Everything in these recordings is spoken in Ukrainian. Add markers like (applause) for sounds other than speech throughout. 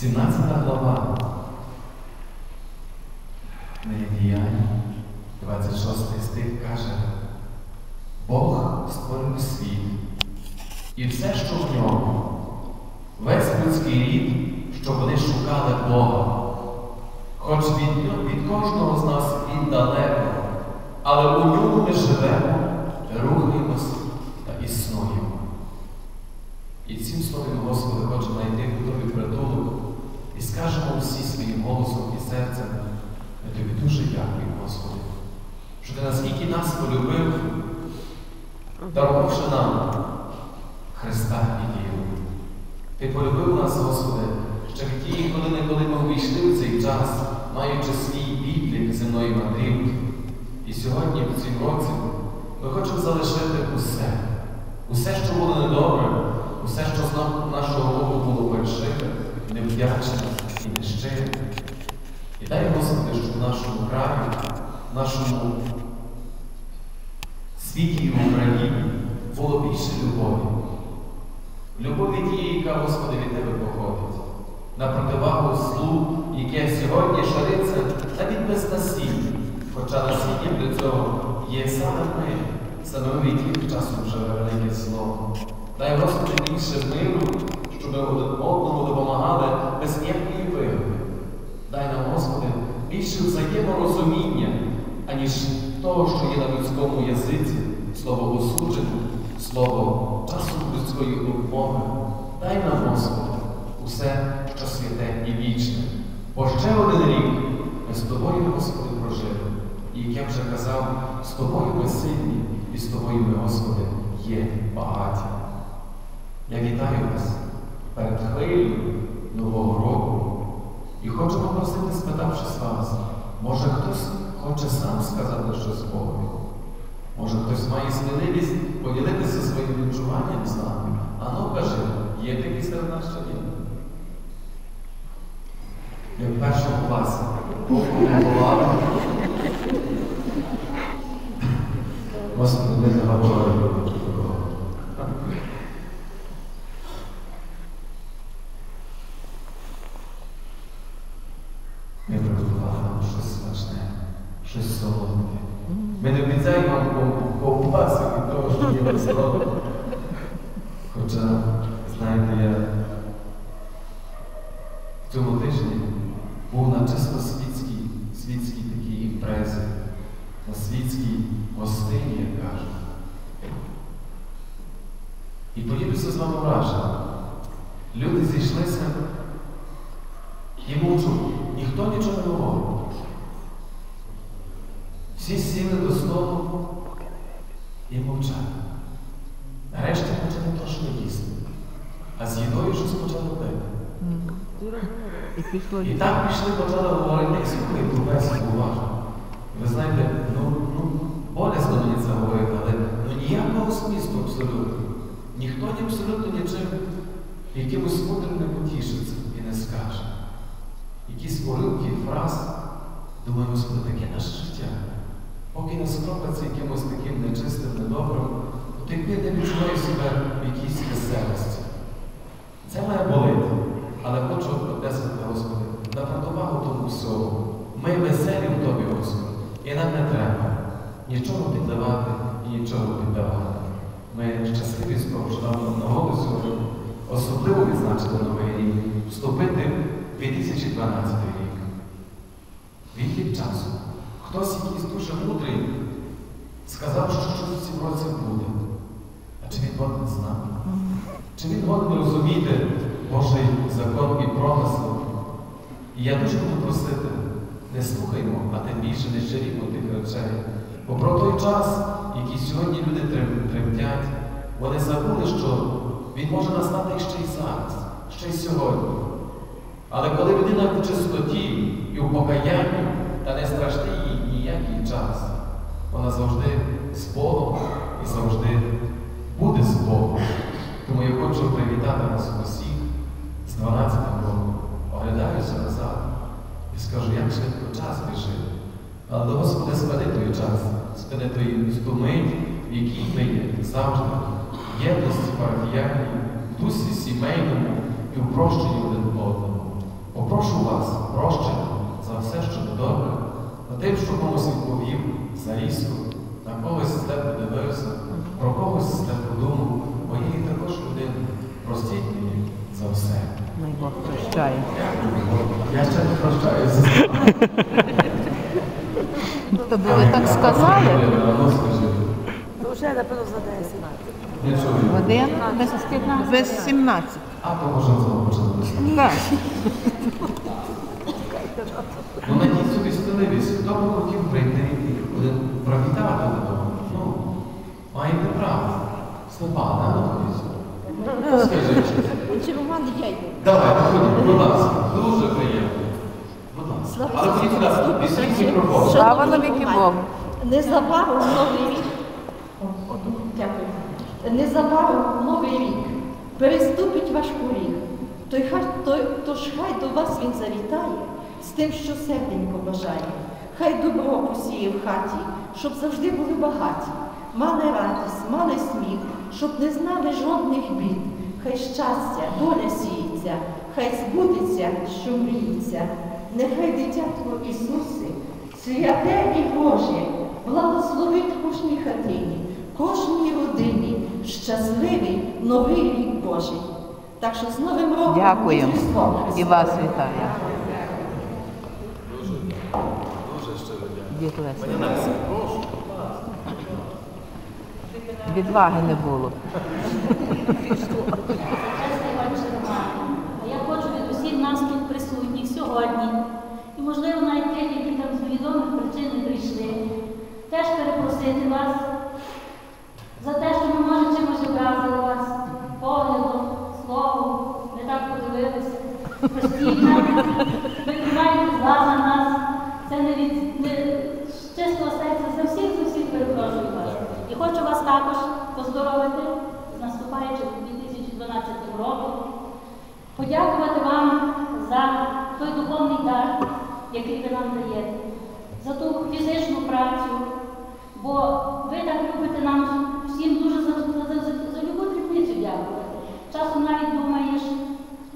17 глава. Недіяння, 26 стих каже, Бог створив світ і все, що в ньому, весь людський рід, щоб вони шукали Бога. Хоч від, від кожного з нас він далеко, але у ньому ми живемо, рухаємось та існуємо. І цим словом, Господи, хочемо знайти готовий притулок і скажемо усі своїм голосом і серцем. Ми тобі дуже дякуємо, Господи, що ти наскільки нас полюбив, дарувавши нам Христа і віру. Ти полюбив нас, Господи, ще в ті хвилини, коли ми увійшли в цей час, маючи свій відлік земної мандрівки. І сьогодні, в цім році, ми хочемо залишити усе, усе, що було недобре, усе, що з нашого боку було фальшиве, невдячне і нещире. І дай, Господи, щоб в нашому краї, в нашому світі і в Україні було більше любові. Любові тієї, яка, Господи, від Тебе походить. На противагу злу, яке сьогодні шариться навіть без насіння. Хоча насінням для цього є саме ми, саме ми від часом вже велике зло. Дай, Господи, більше миру, щоб ми одному допомагали без ніякої вигоди. Дай нам, Господи, більше взаєморозуміння, аніж того, що є на людському язиці, слово осудження, слово часу людської мови. Дай нам, Господи, усе, що святе і вічне. Бо ще один рік ми з тобою, Господи, прожили. І як я вже казав, з тобою ми сильні, і з тобою ми, Господи, є багаті. Я вітаю вас перед хвилею Нового року. І хочу попросити, спитавшись вас, може хтось хоче сам сказати щось Богові? Може хтось має сміливість поділитися своїм відчуванням з нами? А ну кажи, є такі серед нас чи ні? Як в першому класі. Бувало. Господи, ми не говоримо. Ми приготували вам щось смачне, щось солодке. Ми не обіцяємо вам ков- ковбаси від того, що є на столі. Хоча, знаєте, я в цьому тижні був на чисто світській, світській такій імпрезі, на світській гостині, як кажуть. І поділюся з вами враженням. Люди зійшлися і мовчуть. Ніхто нічого не говорить. Всі сіли до столу і мовчали. Нарешті почали трошки їсти. А з їдою щось почали пити. І так пішли, почали говорити, як слухай ту бесіду уважно. Ви знаєте, ну, болесно мені це говорити, але ну, ніякого змісту абсолютно. Ніхто ні абсолютно нічим якимось мудрим не потішиться і не скаже. Якісь уривки, фраз, думаю, Господи, таке наше життя. Поки не скропиться якимось таким нечистим, недобрим, то я не відчуваю себе в якійсь веселості. Це має болити. Але хочу підкреслити, Господи, на противагу тому всього. Ми веселі в Тобі, Господи, і нам не треба нічого підливати і нічого піддавати. Ми щасливі того, нагоду сьогодні особливо відзначити новий рік, вступити в 2012 рік. Відлік часу. Хтось якийсь дуже мудрий сказав, що щось в цьому році буде. А чи він годен з нами? Чи він годен розуміти Божий закон і промисел? І я дуже буду просити, не слухаймо, а тим більше не жалімо тих речей. Бо про той час, який сьогодні люди тремтять, вони забули, що він може настати ще й зараз, ще й сьогодні. Але коли людина в чистоті і в покаянні, та не страшний їй ніякий час, вона завжди з Богом і завжди буде з Богом. Тому я хочу привітати нас усіх з 12 роком. Оглядаюся назад і скажу, як швидко час біжить. Але Господи, спади той час, той ту мить, в якій ми є завжди єдності парафіяльній, в дусі сімейному і в прощенні один одному. Попрошу вас прощення за все, що не добре, на тим, що комусь відповів за різко, на когось з тебе подивився, про когось з тебе подумав, бо є також людина. Простіть мені за все. Бог прощає. Я ще не прощаюся. (laughs) То би ви так сказали? Ну. То вже, напевно, за 10. Не чую. Один без, без 17. А то може знову почалося. Так. Ну, найдіть собі сміливість, хто б хотів прийти і один привітати додому. Ну, маєте право. Слова, не находіться. Скажи щось. Чи Роман дядько? Давай, ходіть, будь ласка. Дуже приємно. Будь ласка. Але ходіть сюди, візьміть мікрофон. Слава навіки Богу. Незабаром новий рік. Дякую. Незабаром новий рік. Переступить ваш поріг. Той хай, той, тож хай до вас він завітає з тим, що серденько бажає. Хай добро посіє в хаті, щоб завжди були багаті. Мали радість, мали сміх, щоб не знали жодних бід. Хай щастя, доля сіється, хай збудеться, що мріється. Нехай дитятко Ісусе, святе і Боже, благословить кожній хатині, кожній родині, щасливий новий рік Божий. Так що з Новим роком Дякую. І вас вітаю. Дуже щиро дякую. Відваги не було. Ви тримаєте зла за нас. Це не від не, чистого серця за всіх, за всіх перепрошую вас. І хочу вас також поздоровити з наступаючим 2012 роком подякувати вам за той духовний дар, який ви нам даєте, за ту фізичну працю, бо ви так любите нам всім дуже за, за, за, за любу дрібницю дякувати. Часом навіть думаєш,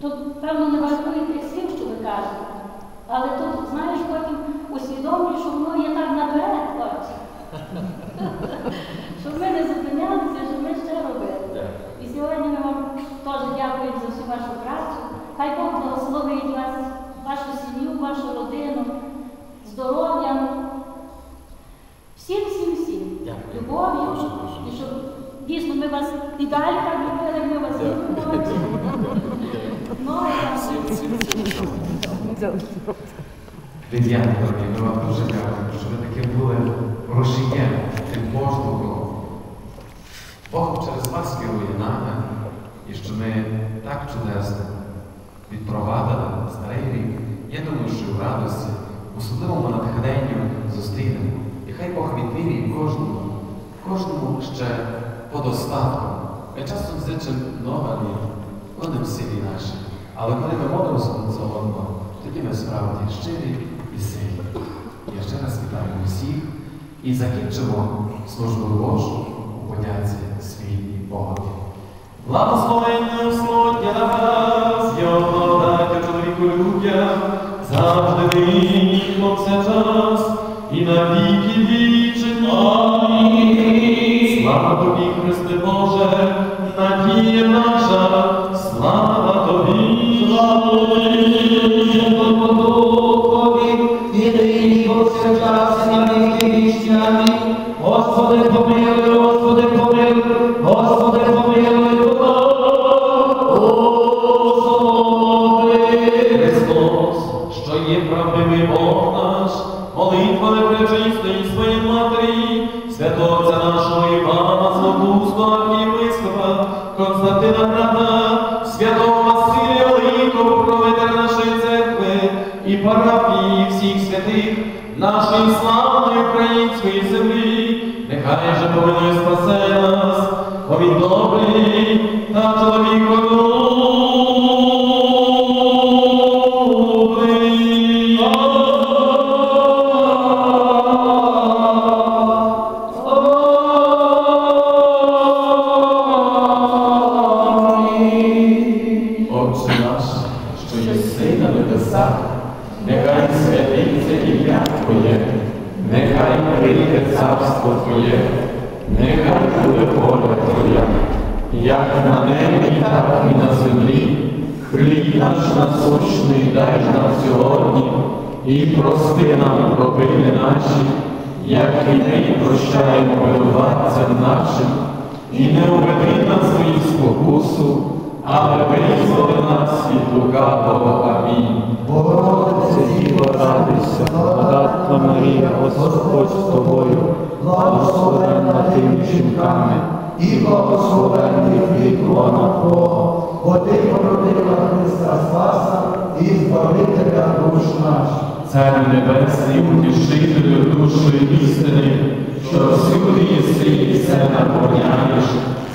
то певно не важливо тих слів, що ви кажете, але тут, знаєш, потім усвідомлюєш, що воно є так наперед, хоч. Щоб ми не зупинялися, щоб ми ще робили. І сьогодні ми вам теж дякуємо за всю вашу працю. Хай Бог благословить вас, вашу сім'ю, вашу родину, здоров'ям. Всім, всім, всім. Дякую. Любов'ю. Дуже, дуже. І щоб дійсно ми любили, як ми вас любимо. Ну, ми вам дуже дякуємо, що ви таки були рушієм від поштовху. Бог через вас керує нами, і що ми так чудесно відпровадили старий рік. Я думаю, що в радості, особливому натхненню зустрінемо. І хай Бог відміряє кожному, кожному ще по достатку. Ми часом літ, вони в силі наші. Але коли ми молимося за одного, тоді ми справді щирі і сильні. Я ще раз вітаю усіх і закінчимо службу Божу у подяці свій Богові. Благословення Господь на вас, його дайте чоловіку людям, завжди нині повсякчас, і на віки вічні. Амінь. Слава тобі, Христе Боже, надія наша, слава тобі. Слава тобі, і нині повсякчас і на віки вічні. Амінь. Господи, помилуй, Господи, помилуй, Господи, помилуй, Господи. Христос, що є правдивий Бог наш, молитва непречистої своєї матері, святого Отця нашого Івана Златоустого архієпископа, Константина Града, святого Василія Великого, проведення нашої церкви і парафії всіх святих нашої славної української землі, нехай же помилує спасе нас, добрий та чоловіколюбний. Святиться ім'я Твоє, нехай прийде царство Твоє, нехай буде воля Твоя, як на небі, так і на землі. Хліб наш насущний дай нам сьогодні, і прости нам провини наші, як і ми прощаємо винуватцям нашим, і не уведи нас в спокусу, але визволи нас від лукавого. Амінь. Радуйся, благодатна Марія, Господь з тобою, благословенна ти між жінками, і благословенний плід лона Твого, бо ти породила Христа Спаса і Збавителя душ наших. Царю Небесний, утішителю душі істини, що всюди єси і все наповняєш,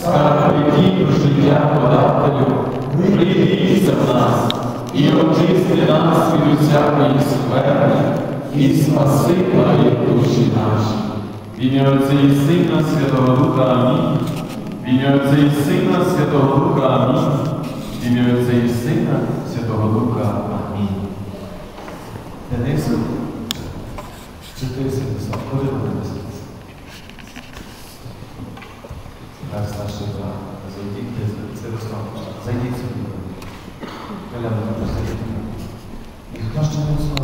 скарби віку життя подателю, прийдися в нас і очисти нас від усякої скверни, і спаси твої душі наші. В ім'я Отця і Сина Святого Духа Амінь. В ім'я Отця і Сина Святого Духа Амінь. В ім'я Отця і Сина Святого Духа Амінь. Денису, чи ти написав? Куди ви написали? Так, старший брат, зайдіть, Руслан. Зайдіть сюди. Wiele, wiele, wiele. Zwłaszcza mocno